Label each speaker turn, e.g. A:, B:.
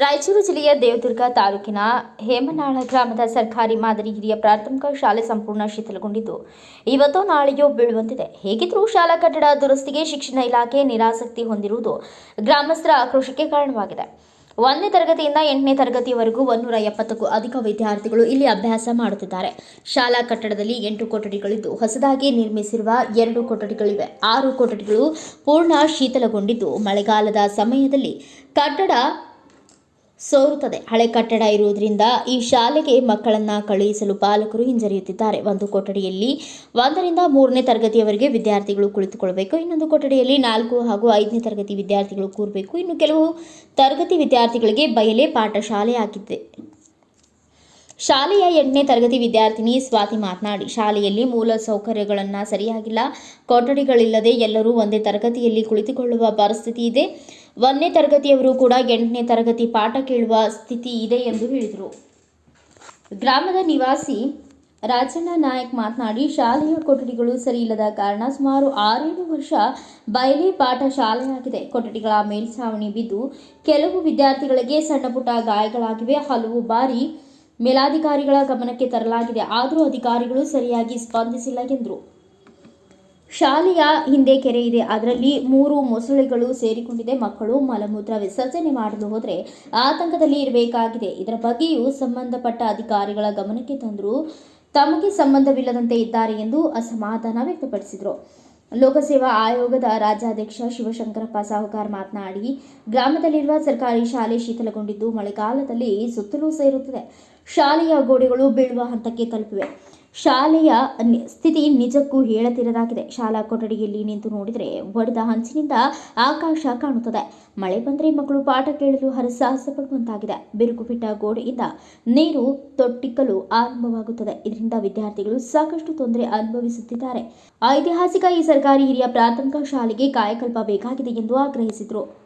A: ರಾಯಚೂರು ಜಿಲ್ಲೆಯ ದೇವದುರ್ಗ ತಾಲೂಕಿನ ಹೇಮನಾಳ ಗ್ರಾಮದ ಸರ್ಕಾರಿ ಮಾದರಿ ಹಿರಿಯ ಪ್ರಾಥಮಿಕ ಶಾಲೆ ಸಂಪೂರ್ಣ ಶಿಥಿಲಗೊಂಡಿದ್ದು, ಇವತ್ತು ನಾಳೆಯೋ ಬೀಳುವಂತಿದೆ. ಹೇಗಿದ್ರೂ ಶಾಲಾ ಕಟ್ಟಡ ದುರಸ್ತಿಗೆ ಶಿಕ್ಷಣ ಇಲಾಖೆ ನಿರಾಸಕ್ತಿ ಹೊಂದಿರುವುದು ಗ್ರಾಮಸ್ಥರ ಆಕ್ರೋಶಕ್ಕೆ ಕಾರಣವಾಗಿದೆ. ಒಂದನೇ ತರಗತಿಯಿಂದ ಎಂಟನೇ ತರಗತಿಯವರೆಗೂ ಒಂದೂರ ಎಪ್ಪತ್ತಕ್ಕೂ ಅಧಿಕ ವಿದ್ಯಾರ್ಥಿಗಳು ಇಲ್ಲಿ ಅಭ್ಯಾಸ ಮಾಡುತ್ತಿದ್ದಾರೆ. ಶಾಲಾ ಕಟ್ಟಡದಲ್ಲಿ ಎಂಟು ಕೊಠಡಿಗಳಿದ್ದು, ಹೊಸದಾಗಿ ನಿರ್ಮಿಸಿರುವ ಎರಡು ಕೊಠಡಿಗಳಿವೆ. ಆರು ಕೊಠಡಿಗಳು ಪೂರ್ಣ ಶೀತಲಗೊಂಡಿದ್ದು ಮಳೆಗಾಲದ ಸಮಯದಲ್ಲಿ ಕಟ್ಟಡ ಸೋರುತ್ತದೆ. ಹಳೆ ಕಟ್ಟಡ ಇರುವುದರಿಂದ ಈ ಶಾಲೆಗೆ ಮಕ್ಕಳನ್ನ ಕಳುಹಿಸಲು ಪಾಲಕರು ಹಿಂಜರಿಯುತ್ತಿದ್ದಾರೆ. ಒಂದು ಕೊಠಡಿಯಲ್ಲಿ ಒಂದರಿಂದ ಮೂರನೇ ತರಗತಿಯವರೆಗೆ ವಿದ್ಯಾರ್ಥಿಗಳು ಕುಳಿತುಕೊಳ್ಳಬೇಕು. ಇನ್ನೊಂದು ಕೊಠಡಿಯಲ್ಲಿ ನಾಲ್ಕು ಹಾಗೂ ಐದನೇ ತರಗತಿ ವಿದ್ಯಾರ್ಥಿಗಳು ಕೂರಬೇಕು. ಇನ್ನು ಕೆಲವು ತರಗತಿ ವಿದ್ಯಾರ್ಥಿಗಳಿಗೆ ಬಯಲೇ ಪಾಠಶಾಲೆ ಆಗಿದೆ. ಶಾಲೆಯ ಎಂಟನೇ ತರಗತಿ ವಿದ್ಯಾರ್ಥಿನಿ ಸ್ವಾತಿ ಮಾತನಾಡಿ, ಶಾಲೆಯಲ್ಲಿ ಮೂಲ ಸೌಕರ್ಯಗಳನ್ನು ಸರಿಯಾಗಿಲ್ಲ, ಕೊಠಡಿಗಳಿಲ್ಲದೆ ಎಲ್ಲರೂ ಒಂದೇ ತರಗತಿಯಲ್ಲಿ ಕುಳಿತುಕೊಳ್ಳುವ ಪರಿಸ್ಥಿತಿ ಇದೆ. ಒಂದನೇ ತರಗತಿಯವರು ಕೂಡ ಎಂಟನೇ ತರಗತಿ ಪಾಠ ಕೇಳುವ ಸ್ಥಿತಿ ಇದೆ ಎಂದು ಹೇಳಿದರು. ಗ್ರಾಮದ ನಿವಾಸಿ ರಾಜಣ್ಣ ನಾಯಕ್ ಮಾತನಾಡಿ, ಶಾಲೆಯ ಕೊಠಡಿಗಳು ಸರಿಯಿಲ್ಲದ ಕಾರಣ ಸುಮಾರು ಆರೇಳು ವರ್ಷ ಬಯಲಿ ಪಾಠ ಶಾಲೆಯಾಗಿದೆ. ಕೊಠಡಿಗಳ ಮೇಲ್ಛಾವಣಿ ಬಿದ್ದು, ಕೆಲವು ವಿದ್ಯಾರ್ಥಿಗಳಿಗೆ ಸಣ್ಣ ಪುಟ್ಟ ಗಾಯಗಳಾಗಿವೆ. ಹಲವು ಬಾರಿ ಮೇಲಾಧಿಕಾರಿಗಳ ಗಮನಕ್ಕೆ ತರಲಾಗಿದೆ. ಆದರೂ ಅಧಿಕಾರಿಗಳು ಸರಿಯಾಗಿ ಸ್ಪಂದಿಸಿಲ್ಲ ಎಂದರು. ಶಾಲೆಯ ಹಿಂದೆ ಕೆರೆ ಇದೆ. ಅದರಲ್ಲಿ ಮೂರು ಮೊಸಳೆಗಳು ಸೇರಿಕೊಂಡಿದೆ. ಮಕ್ಕಳು ಮಲಮೂತ್ರ ವಿಸರ್ಜನೆ ಮಾಡಲು ಹೋದರೆ ಆತಂಕದಲ್ಲಿ ಇರಬೇಕಾಗಿದೆ. ಇದರ ಬಗ್ಗೆಯೂ ಸಂಬಂಧಪಟ್ಟ ಅಧಿಕಾರಿಗಳ ಗಮನಕ್ಕೆ ತಂದರೂ ತಮಗೆ ಸಂಬಂಧವಿಲ್ಲದಂತೆ ಇದ್ದಾರೆ ಎಂದು ಅಸಮಾಧಾನ ವ್ಯಕ್ತಪಡಿಸಿದರು. ಲೋಕಸೇವಾ ಆಯೋಗದ ರಾಜ್ಯಾಧ್ಯಕ್ಷ ಶಿವಶಂಕರಪ್ಪ ಸಾಹುಕಾರ್ ಮಾತನಾಡಿ, ಗ್ರಾಮದಲ್ಲಿರುವ ಸರ್ಕಾರಿ ಶಾಲೆ ಶೀತಲಗೊಂಡಿದ್ದು ಮಳೆಗಾಲದಲ್ಲಿ ಸುತ್ತಲೂ ಸೇರುತ್ತದೆ. ಶಾಲೆಯ ಗೋಡೆಗಳು ಬೀಳುವ ಹಂತಕ್ಕೆ ತಲುಪಿವೆ. ಶಾಲೆಯ ಸ್ಥಿತಿ ನಿಜಕ್ಕೂ ಹೇಳತಿರದಾಗಿದೆ ಶಾಲಾ ಕೊಠಡಿಯಲ್ಲಿ ನಿಂತು ನೋಡಿದರೆ ಒಡೆದ ಹಂಚಿನಿಂದ ಆಕಾಶ ಕಾಣುತ್ತದೆ. ಮಳೆ ಬಂದರೆ ಮಕ್ಕಳು ಪಾಠ ಕೇಳಲು ಹರಸಾಹಸ ಪಡುವಂತಾಗಿದೆ ಬಿರುಕು ಬಿಟ್ಟ ಗೋಡೆಯಿಂದ ನೀರು ತೊಟ್ಟಿಕ್ಕಲು ಆರಂಭವಾಗುತ್ತದೆ. ಇದರಿಂದ ವಿದ್ಯಾರ್ಥಿಗಳು ಸಾಕಷ್ಟು ತೊಂದರೆ ಅನುಭವಿಸುತ್ತಿದ್ದಾರೆ. ಐತಿಹಾಸಿಕ ಈ ಸರ್ಕಾರಿ ಹಿರಿಯ ಪ್ರಾಥಮಿಕ ಶಾಲೆಗೆ ಕಾಯಕಲ್ಪ ಬೇಕಾಗಿದೆ ಎಂದು ಆಗ್ರಹಿಸಿದರು.